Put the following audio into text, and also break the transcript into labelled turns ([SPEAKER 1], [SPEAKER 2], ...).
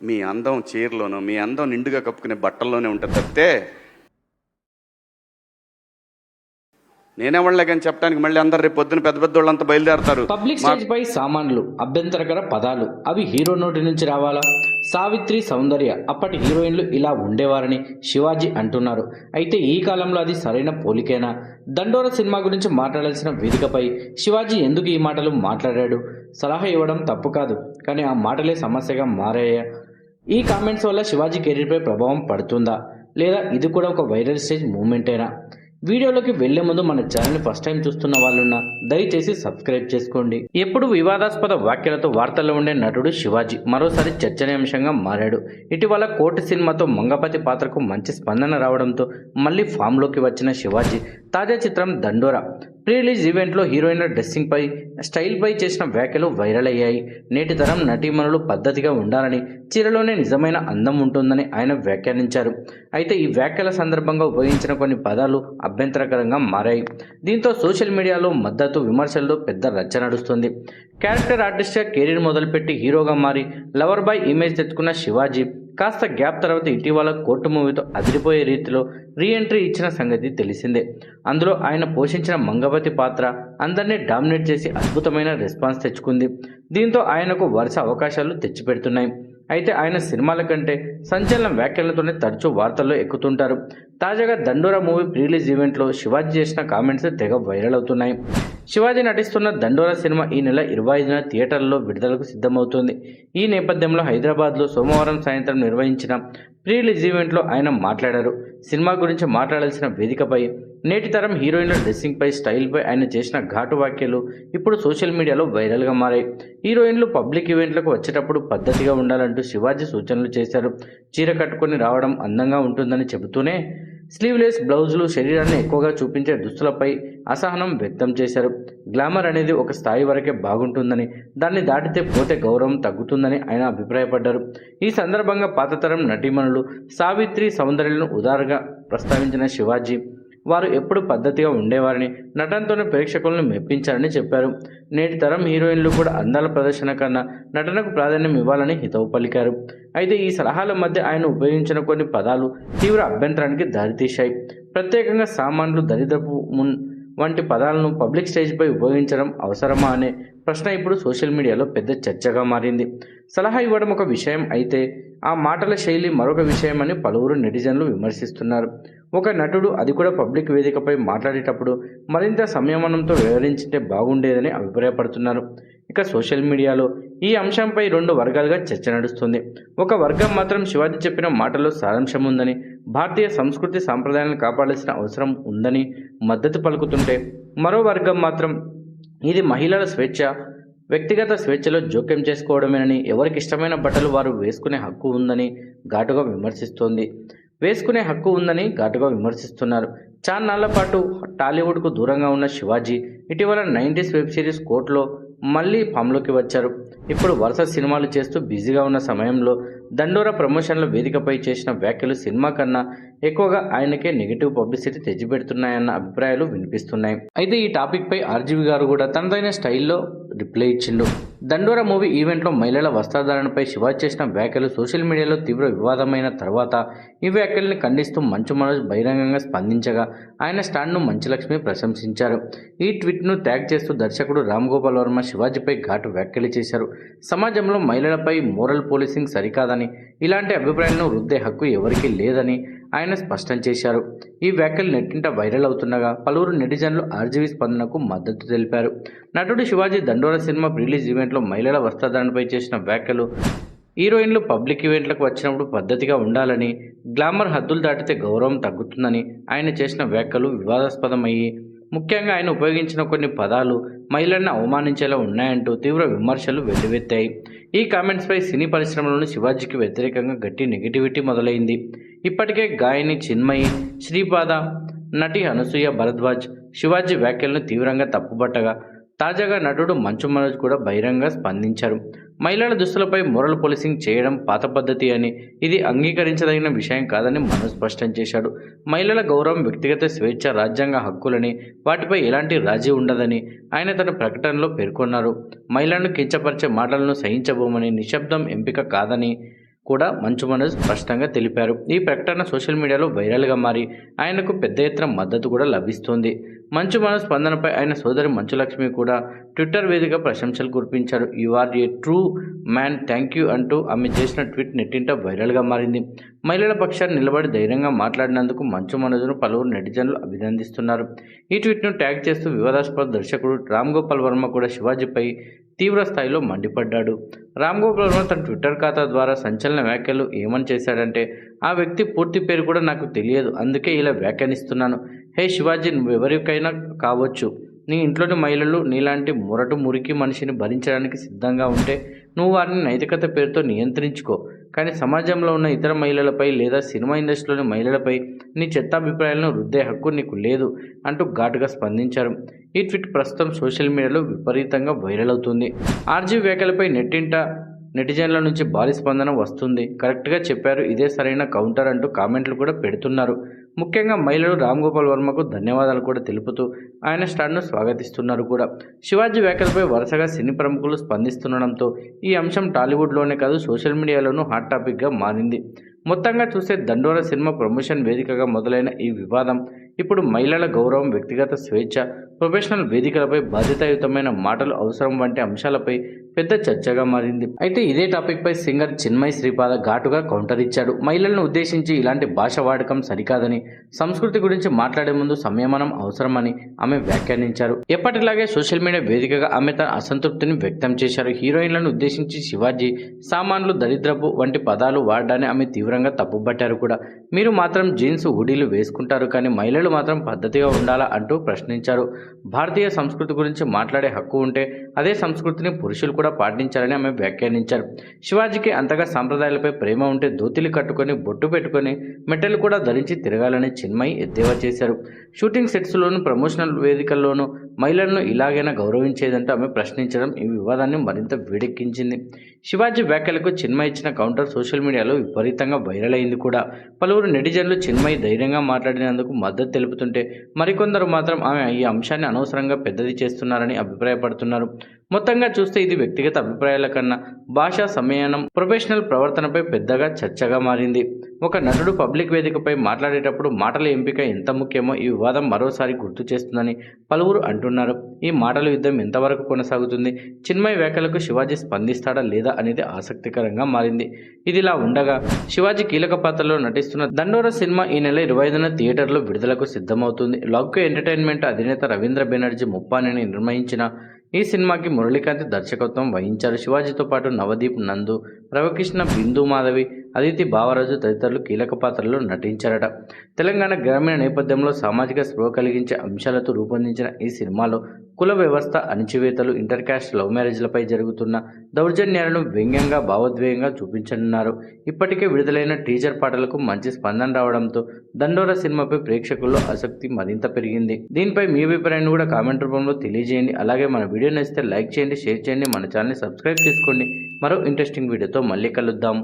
[SPEAKER 1] మీ అందం చీరలోనో మీ అందం నిండుగా కప్పుకునే బట్టల్లోనే ఉంటుంది తప్పితే నేనే కానీ చెప్పడానికి మళ్ళీ అందరు రేపు పొద్దున పెద్ద పెద్ద వాళ్ళంతా బయలుదేరతారు.
[SPEAKER 2] పబ్లిక్ స్టేజ్ పై సామాన్లు అభ్యంతరకర పదాలు అవి హీరో నోటి నుంచి రావాలా? సావిత్రి సౌందర్య అప్పటి హీరోయిన్లు ఇలా ఉండేవారని శివాజీ అంటున్నారు. అయితే ఈ కాలంలో అది సరైన పోలికేనా? దండోర సినిమా గురించి మాట్లాడాల్సిన వేదికపై శివాజీ ఎందుకు ఈ మాటలు మాట్లాడాడు? సలహా ఇవ్వడం తప్పు కాదు కానీ ఆ మాటలే సమస్యగా మారాయా? ఈ కామెంట్స్ వల్ల శివాజీ కెరీర్పై ప్రభావం పడుతుందా? లేదా ఇది కూడా ఒక వైరల్ స్టేజ్ మూమెంటేనా వీడియోలోకి వెళ్ళే ముందు మన ఛానల్ని ఫస్ట్ టైం చూస్తున్న వాళ్ళున్నా దయచేసి సబ్స్క్రైబ్ చేసుకోండి. ఎప్పుడు వివాదాస్పద వ్యాఖ్యలతో వార్తల్లో ఉండే నటుడు శివాజీ మరోసారి చర్చనీయాంశంగా మారాడు. ఇటీవల కోటి సినిమాతో మంగపతి పాత్రకు మంచి స్పందన రావడంతో మళ్ళీ ఫామ్లోకి వచ్చిన శివాజీ తాజా చిత్రం దండోరా ప్రీ రిలీజ్ ఈవెంట్లో హీరోయిన్ల డ్రెస్సింగ్ పై స్టైల్ పై చేసిన వ్యాఖ్యలు వైరల్ అయ్యాయి. నేటి తరం నటీమణులు పద్ధతిగా ఉండాలని చీరలోనే నిజమైన అందం ఉంటుందని ఆయన వ్యాఖ్యానించారు. అయితే ఈ వ్యాఖ్యల సందర్భంగా ఉపయోగించిన కొన్ని పదాలు అభ్యంతరకరంగా మారాయి. దీంతో సోషల్ మీడియాలో మద్దతు విమర్శల్లో పెద్ద రచ్చ నడుస్తుంది. క్యారెక్టర్ ఆర్టిస్ట్గా కెరీర్ మొదలుపెట్టి హీరోగా మారి లవర్ బాయ్ ఇమేజ్ తెచ్చుకున్న శివాజీ కాస్త గ్యాప్ తర్వాత ఇటీవల కోర్టు మూవీతో అదిరిపోయే రీతిలో రీ ఎంట్రీ ఇచ్చిన సంగతి తెలిసిందే. అందులో ఆయన పోషించిన మంగపతి పాత్ర అందరినీ డామినేట్ చేసి అద్భుతమైన రెస్పాన్స్ తెచ్చుకుంది. దీంతో ఆయనకు వరుస అవకాశాలు తెచ్చిపెడుతున్నాయి. అయితే ఆయన సినిమాల కంటే సంచలన వ్యాఖ్యలతోనే తరచూ వార్తల్లో ఎక్కుతుంటారు. తాజాగా దండోరా మూవీ ప్రీ రిలీజ్ ఈవెంట్లో శివాజీ చేసిన కామెంట్స్ తెగ వైరల్ అవుతున్నాయి. శివాజీ నటిస్తున్న దండోరా సినిమా ఈ నెల ఇరవై ఐదున థియేటర్లో విడుదలకు సిద్ధమవుతుంది. ఈ నేపథ్యంలో హైదరాబాద్లో సోమవారం సాయంత్రం నిర్వహించిన ప్రీ రిలీజ్ ఈవెంట్లో ఆయన మాట్లాడారు. సినిమా గురించి మాట్లాడాల్సిన వేదికపై నేటి తరం హీరోయిన్ల డ్రెస్సింగ్పై స్టైల్పై ఆయన చేసిన ఘాటు వ్యాఖ్యలు ఇప్పుడు సోషల్ మీడియాలో వైరల్గా మారాయి. హీరోయిన్లు పబ్లిక్ ఈవెంట్లకు వచ్చేటప్పుడు పద్ధతిగా ఉండాలంటూ శివాజీ సూచనలు చేశారు. చీర కట్టుకొని రావడం అందంగా ఉంటుందని చెబుతూనే స్లీవ్లెస్ బ్లౌజులు శరీరాన్ని ఎక్కువగా చూపించే దుస్తులపై అసహనం వ్యక్తం చేశారు. గ్లామర్ అనేది ఒక స్థాయి వరకే బాగుంటుందని దాన్ని దాటితే పోతే గౌరవం తగ్గుతుందని ఆయన అభిప్రాయపడ్డారు. ఈ సందర్భంగా పాతతరం నటీమణులు సావిత్రి సౌందర్యలను ఉదారుగా ప్రస్తావించిన శివాజీ వారు ఎప్పుడు పద్ధతిగా ఉండేవారని నటనతోనే ప్రేక్షకులను మెప్పించారని చెప్పారు. నేటి తరం హీరోయిన్లు కూడా అందాల ప్రదర్శన కన్నా నటనకు ప్రాధాన్యం ఇవ్వాలని హితవు పలికారు. అయితే ఈ సలహాల మధ్య ఆయన ఉపయోగించిన కొన్ని పదాలు తీవ్ర అభ్యంతరానికి దారితీశాయి. ప్రత్యేకంగా సామాన్లు దరిద్రపు మున్ వంటి పదాలను పబ్లిక్ స్టేజ్పై ఉపయోగించడం అవసరమా అనే ప్రశ్న ఇప్పుడు సోషల్ మీడియాలో పెద్ద చర్చగా మారింది. సలహా ఇవ్వడం ఒక విషయం అయితే ఆ మాటల శైలి మరొక విషయం అని పలువురు నెటిజన్లు విమర్శిస్తున్నారు. ఒక నటుడు అది కూడా పబ్లిక్ వేదికపై మాట్లాడేటప్పుడు మరింత సంయమనంతో వ్యవహరించితే బాగుండేదని అభిప్రాయపడుతున్నారు. ఇక సోషల్ మీడియాలో ఈ అంశంపై రెండు వర్గాలుగా చర్చ నడుస్తుంది. ఒక వర్గం మాత్రం శివాజీ చెప్పిన మాటల్లో సారాంశం ఉందని భారతీయ సంస్కృతి సాంప్రదాయాలను కాపాడాల్సిన అవసరం ఉందని మద్దతు పలుకుతుంటే మరో వర్గం మాత్రం ఇది మహిళల స్వేచ్ఛ వ్యక్తిగత స్వేచ్ఛలో జోక్యం చేసుకోవడమేనని ఎవరికి ఇష్టమైన బట్టలు వారు వేసుకునే హక్కు ఉందని ఘాటుగా విమర్శిస్తోంది. వేసుకునే హక్కు ఉందని ఘాటుగా విమర్శిస్తున్నారు. చాన్నాళ్ళ పాటు టాలీవుడ్కు దూరంగా ఉన్న శివాజీ ఇటీవల నైంటీస్ వెబ్ సిరీస్ కోర్టులో మళ్ళీ ఫామ్లోకి వచ్చారు. ఇప్పుడు వరుస సినిమాలు చేస్తూ బిజీగా ఉన్న సమయంలో దండోరా ప్రమోషన్ల వేదికపై చేసిన వ్యాఖ్యలు సినిమా కన్నా ఎక్కువగా ఆయనకే నెగిటివ్ పబ్లిసిటీ తెచ్చిపెడుతున్నాయన్న అభిప్రాయాలు వినిపిస్తున్నాయి. అయితే ఈ టాపిక్పై ఆర్జీవి గారు కూడా తనదైన స్టైల్లో రిప్లై ఇచ్చిండు. దండోరా మూవీ ఈవెంట్లో మహిళల వస్త్రధారణపై శివాజీ చేసిన వ్యాఖ్యలు సోషల్ మీడియాలో తీవ్ర వివాదమైన తర్వాత ఈ వ్యాఖ్యల్ని ఖండిస్తూ మంచు మనోజ్ బహిరంగంగా స్పందించగా ఆయన స్టాండ్ను మంచులక్ష్మి ప్రశంసించారు. ఈ ట్వీట్ను ట్యాగ్ చేస్తూ దర్శకుడు రామ్ గోపాల్ వర్మ శివాజీపై ఘాటు వ్యాఖ్యలు చేశారు. సమాజంలో మహిళలపై మోరల్ పోలీసింగ్ సరికాదని ఇలాంటి అభిప్రాయాలను రుద్దే హక్కు ఎవరికీ లేదని ఆయన స్పష్టం చేశారు. ఈ వ్యాఖ్యలు నెట్టింట వైరల్ అవుతుండగా పలువురు నెటిజన్లు ఆర్జీవీ స్పందనకు మద్దతు తెలిపారు. నటుడు శివాజీ దండోర సినిమా రిలీజ్ ఈవెంట్లో మహిళల వస్త్రధారణపై చేసిన వ్యాఖ్యలు హీరోయిన్లు పబ్లిక్ ఈవెంట్లకు వచ్చినప్పుడు పద్ధతిగా ఉండాలని గ్లామర్ హద్దులు దాటితే గౌరవం తగ్గుతుందని ఆయన చేసిన వ్యాఖ్యలు వివాదాస్పదమయ్యి ముఖ్యంగా ఆయన ఉపయోగించిన కొన్ని పదాలు మహిళలను అవమానించేలా ఉన్నాయంటూ తీవ్ర విమర్శలు వెల్లువెత్తాయి. ఈ కామెంట్స్పై సినీ పరిశ్రమలోని శివాజీకి వ్యతిరేకంగా గట్టి నెగిటివిటీ మొదలైంది. ఇప్పటికే గాయని చిన్మయి శ్రీపాద నటి అనసూయ భరద్వాజ్ శివాజీ వ్యాఖ్యలను తీవ్రంగా తప్పుబట్టగా తాజాగా నటుడు మంచు మనోజ్ కూడా బహిరంగ స్పందించారు. మహిళల దుస్తులపై మొరల్ పోలీసింగ్ చేయడం పాత పద్ధతి అని ఇది అంగీకరించదగిన విషయం కాదని మనోజ్ స్పష్టం చేశాడు. మహిళల గౌరవం వ్యక్తిగత స్వేచ్ఛ రాజ్యాంగ హక్కులని వాటిపై ఎలాంటి రాజీ ఉండదని ఆయన తన ప్రకటనలో పేర్కొన్నారు. మహిళలను కించపరిచే మాటలను సహించబోమని నిశ్శబ్దం ఎంపిక కాదని కూడా మంచు మనోజ్ స్పష్టంగా తెలిపారు. ఈ ప్రకటన సోషల్ మీడియాలో వైరల్గా మారి ఆయనకు పెద్ద ఎత్తున మద్దతు కూడా లభిస్తోంది. మంచు మనోజ్ స్పందనపై ఆయన సోదరి మంచులక్ష్మి కూడా ట్విట్టర్ వేదిక ప్రశంసలు కురిపించారు. You are a true man thank you అంటూ ఆమె చేసిన ట్వీట్ నెట్టింట వైరల్గా మారింది. మహిళల పక్షాన్ని నిలబడి ధైర్యంగా మాట్లాడినందుకు మంచు మనోజ్ను పలువురు నెటిజన్లు అభినందిస్తున్నారు. ఈ ట్వీట్ను ట్యాగ్ చేస్తూ వివాదాస్పద దర్శకుడు రామ్ గోపాల్ వర్మ కూడా శివాజీపై తీవ్ర స్థాయిలో మండిపడ్డాడు. రామ్ గోపాల్ వర్మ తన ట్విట్టర్ ఖాతా ద్వారా సంచలన వ్యాఖ్యలు ఏమని చేశాడంటే ఆ వ్యక్తి పూర్తి పేరు కూడా నాకు తెలియదు అందుకే ఇలా వ్యాఖ్యానిస్తున్నాను. హే శివాజీ నువ్వెవరికైనా కావచ్చు. నీ ఇంట్లోని మహిళలు నీలాంటి మొరటు మురికి మనిషిని భరించడానికి సిద్ధంగా ఉంటే నువ్వు వారిని నైతికత పేరుతో నియంత్రించుకో. కానీ సమాజంలో ఉన్న ఇతర మహిళలపై లేదా సినిమా ఇండస్ట్రీలోని మహిళలపై నీ చెత్త అభిప్రాయాలను రుద్దే హక్కు నీకు లేదు అంటూ ఘాటుగా స్పందించారు. ఈ ట్వీట్ ప్రస్తుతం సోషల్ మీడియాలో విపరీతంగా వైరల్ అవుతుంది. ఆర్జీ వ్యాఖ్యలపై నెట్టింట నెటిజన్ల నుంచి భారీ స్పందన వస్తుంది. కరెక్ట్గా చెప్పారు ఇదే సరైన కౌంటర్ అంటూ కామెంట్లు కూడా పెడుతున్నారు. ముఖ్యంగా మహిళలు రామ్ గోపాల్ వర్మకు ధన్యవాదాలు కూడా తెలుపుతూ ఆయన స్టాండ్ను స్వాగతిస్తున్నారు కూడా. శివాజీ వ్యాఖ్యలపై వరుసగా సినీ ప్రముఖులు స్పందిస్తుండడంతో ఈ అంశం టాలీవుడ్లోనే కాదు సోషల్ మీడియాలోనూ హాట్ టాపిక్గా మారింది. మొత్తంగా చూస్తే దండోర సినిమా ప్రమోషన్ వేదికగా మొదలైన ఈ వివాదం ఇప్పుడు మహిళల గౌరవం వ్యక్తిగత స్వేచ్ఛ ప్రొఫెషనల్ వేదికలపై బాధ్యతాయుతమైన మాటలు అవసరం వంటి అంశాలపై పెద్ద చర్చగా మారింది. అయితే ఇదే టాపిక్ పై సింగర్ చిన్మయ్ శ్రీపాద ఘాటుగా కౌంటర్ ఇచ్చాడు. మహిళలను ఉద్దేశించి ఇలాంటి భాష వాడకం సరికాదని సంస్కృతి గురించి మాట్లాడే ముందు సంయమనం అవసరమని ఆమె వ్యాఖ్యానించారు. ఎప్పటిలాగే సోషల్ మీడియా వేదికగా ఆమె తన అసంతృప్తిని వ్యక్తం చేశారు. హీరోయిన్లను ఉద్దేశించి శివాజీ సామాన్లు దరిద్రపు వంటి పదాలు వాడడాన్ని ఆమె తీవ్రంగా తప్పుబట్టారు కూడా. మీరు మాత్రం జీన్స్ హుడీలు వేసుకుంటారు కానీ మహిళలు మాత్రం పద్ధతిగా ఉండాలా అంటూ ప్రశ్నించారు. భారతీయ సంస్కృతి గురించి మాట్లాడే హక్కు ఉంటే అదే సంస్కృతిని పురుషులు కూడా పాటించాలని ఆమె వ్యాఖ్యానించారు. శివాజీకి అంతగా సాంప్రదాయాలపై ప్రేమ ఉంటే దోతిలు కట్టుకొని బొట్టు పెట్టుకొని మెట్టలు కూడా ధరించి తిరగాలని చిన్మయి ఎద్దేవా చేశారు. షూటింగ్ సెట్స్లోనూ ప్రమోషనల్ వేదికల్లోనూ మహిళలను ఇలాగైనా గౌరవించేదంటూ ఆమె ప్రశ్నించడం ఈ వివాదాన్ని మరింత వేడెక్కించింది. శివాజీ వ్యాఖ్యలకు చిన్మయి ఇచ్చిన కౌంటర్ సోషల్ మీడియాలో విపరీతంగా వైరల్ అయింది కూడా. పలువురు నెటిజన్లు చిన్మయి ధైర్యంగా మాట్లాడినందుకు మద్దతు తెలుపుతుంటే మరికొందరు మాత్రం ఆమె ఈ అంశాన్ని అనవసరంగా పెద్దది చేస్తున్నారని అభిప్రాయపడుతున్నారు. మొత్తంగా చూస్తే ఇది వ్యక్తిగత అభిప్రాయాల కన్నా భాషా సమయానం ప్రొఫెషనల్ ప్రవర్తనపై పెద్దగా చర్చగా మారింది. ఒక నటుడు పబ్లిక్ వేదికపై మాట్లాడేటప్పుడు మాటల ఎంపిక ఎంత ముఖ్యమో ఈ వివాదం మరోసారి గుర్తు చేస్తుందని పలువురు అంటున్నారు. ఈ మాటల యుద్ధం ఎంతవరకు కొనసాగుతుంది? చిన్మయ వ్యాఖ్యలకు శివాజీ స్పందిస్తాడా లేదా అనేది ఆసక్తికరంగా మారింది. ఇదిలా ఉండగా శివాజీ కీలక పాత్రలో నటిస్తున్న దండోర సినిమా ఈ నెల ఇరవై ఐదున థియేటర్లో విడుదలకు సిద్ధమవుతుంది. లౌక్య ఎంటర్టైన్మెంట్ అధినేత రవీంద్ర బెనర్జీ ముప్పానిని నిర్మించిన ఈ సినిమాకి మురళీకాంత్ దర్శకత్వం వహించారు. శివాజీతో పాటు నవదీప్ నందు రవికృష్ణ బిందు మాధవి అదితి బావరాజు తదితరులు కీలక పాత్రల్లో నటించారట. తెలంగాణ గ్రామీణ నేపథ్యంలో సామాజిక స్పృహ కలిగించే అంశాలతో రూపొందించిన ఈ సినిమాలో కుల వ్యవస్థ అణిచివేతలు ఇంటర్ క్యాస్ట్ లవ్ మ్యారేజ్లపై జరుగుతున్న దౌర్జన్యాలను వ్యంగ్యంగా భావోద్వేగంగా చూపించనున్నారు. ఇప్పటికే విడుదలైన టీజర్ పాటలకు మంచి స్పందన రావడంతో దండోర సినిమాపై ప్రేక్షకుల్లో ఆసక్తి మరింత పెరిగింది. దీనిపై మీ అభిప్రాయాన్ని కూడా కామెంట్ రూపంలో తెలియజేయండి. అలాగే మన వీడియో నచ్చితే లైక్ చేయండి షేర్ చేయండి మన ఛానల్ని సబ్స్క్రైబ్ చేసుకోండి. మరో ఇంట్రెస్టింగ్ వీడియోతో మళ్ళీ కలుద్దాం.